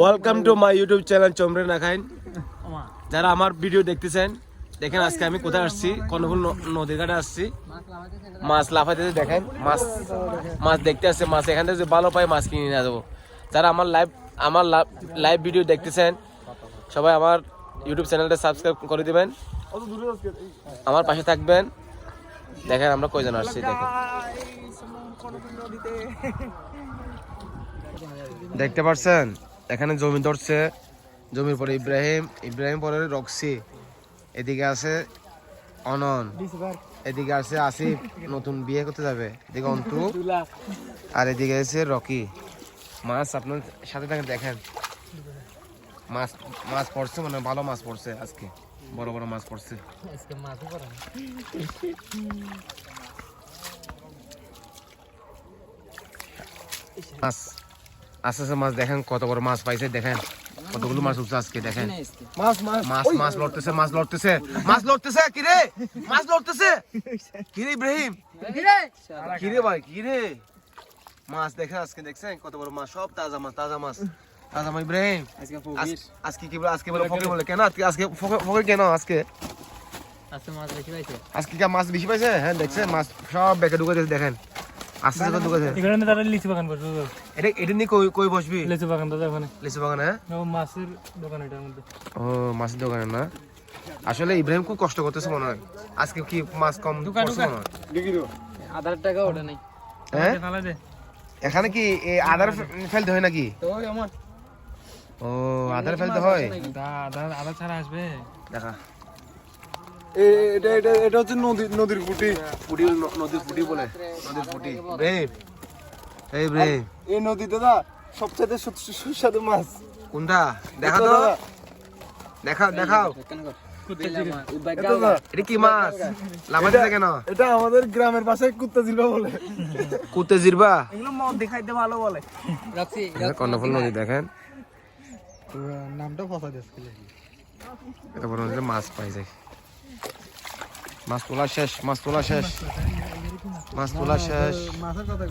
Welcome to my YouTube channel চমরে না খাইন যারা আমার ভিডিও দেখতেছেন দেখেন আজকে আমি কোথায় আসছি? কর্ণফুল নদীর ঘাটে আসছি। মাছ লাফাইতেছে দেখেন মাছ মাছ দেখতে আসছে মাছ এখান থেকে ভালো পাই মাছ কিনে নিয়ে যাব। যারা আমার লাইভ আমার লাইভ ভিডিও দেখতেছেন সবাই আমার ইউটিউব চ্যানেলটা সাবস্ক্রাইব করে দেবেন। আমার পাশে থাকবেন। দেখেন আমরা কয়জন আসছি দেখেন। দেখতে পাচ্ছেন এখানে জমি ধরছে জমির পরে ইব্রাহিম ইব্রাহিম পরে রক্সি এদিকে আছে অনন এদিকে আছে আসিফ নতুন বিয়ে করতে যাবে এদিকে অন্তু আর এদিকে আছে রকি। মাছ আপনার সাথে থাকেন দেখেন। মাছ মাছ পড়ছে মানে ভালো মাছ পড়ছে আজকে বড় বড় মাছ পড়ছে। মাছ। আস্তে আস্তে মাছ দেখেন কত বড় মাছ পাইছে দেখেন। কতগুলো মাছ উঠছে আজকে দেখেন। মাছ মাছ। মাছ মাছ লড়তেছে মাছ লড়তেছে। মাছ লড়তেছে কিরে মাছ লড়তেছে। কিরে ইব্রাহিম? কিরে ভাই কিরে মাছ দেখেন আজকে দেখছেন কত বড় মাছ সব তাজা মাছ তাজা মাছ। তাজা মাছ ইব্রাহিম। আজকে কি বলে আজকে বলে ফকির। বলে কেন? আজকে আজকে ফকির- ফকির কেন আজকে? আজকে মাছ বেশি পাইছে। আজকে কি মাছ বেশি পাইছে? হ্যাঁ দেখছেন মাছ সব ব্যাগে ঢুকে দেখেন। আস্তে আস্তে ঢুকেছে এখানে তারা লিচু বাগান করছে। এটা এটা নিয়ে কই কই বসবি? লিচু বাগান দাদা ওখানে। লিচু বাগানে হ্যাঁ? ও মাছের দোকান এটার মধ্যে ও মাছের দোকানে না? আসলে ইব্রাহিম খুব কষ্ট করতেছে মনে হয়। আজকে কি মাছ কম পড়ছে মনে হয়? আধার টাকা ওটা নেই। হ্যাঁ? এখানে কি আধার ফেলতে হয় নাকি? তো ও আধার ফেলতে হয়? দা আদা আদা ছাড়া আসবে। দেখা। এটা এটা এটা হচ্ছে নদী নদীর পুটি। পুটি নদীর পুটি বলে নদীর পুটি। এই ব্রেভ এই নদীতে না সবচেয়ে সু- সুস্বাদু মাছ। কোনটা? দেখা তো। দেখাও দেখাও। এটা কি মাছ? লাফাইতেছে কেন এটা আমাদের গ্রামের পাশে কুত্তা জিলবা বলে। কুতে জিরবা এগুলো মদ দেখাইতে ভালো বলে। রাখছি কর্ণফুল নদী দেখেন। নামটা ফসা দিচ্ছে এটা বড় মাছ পাই যায় মাছ তোলা শেষ মাছ তোলা শেষ। মাছ তোলা শেষ। মাছের কথা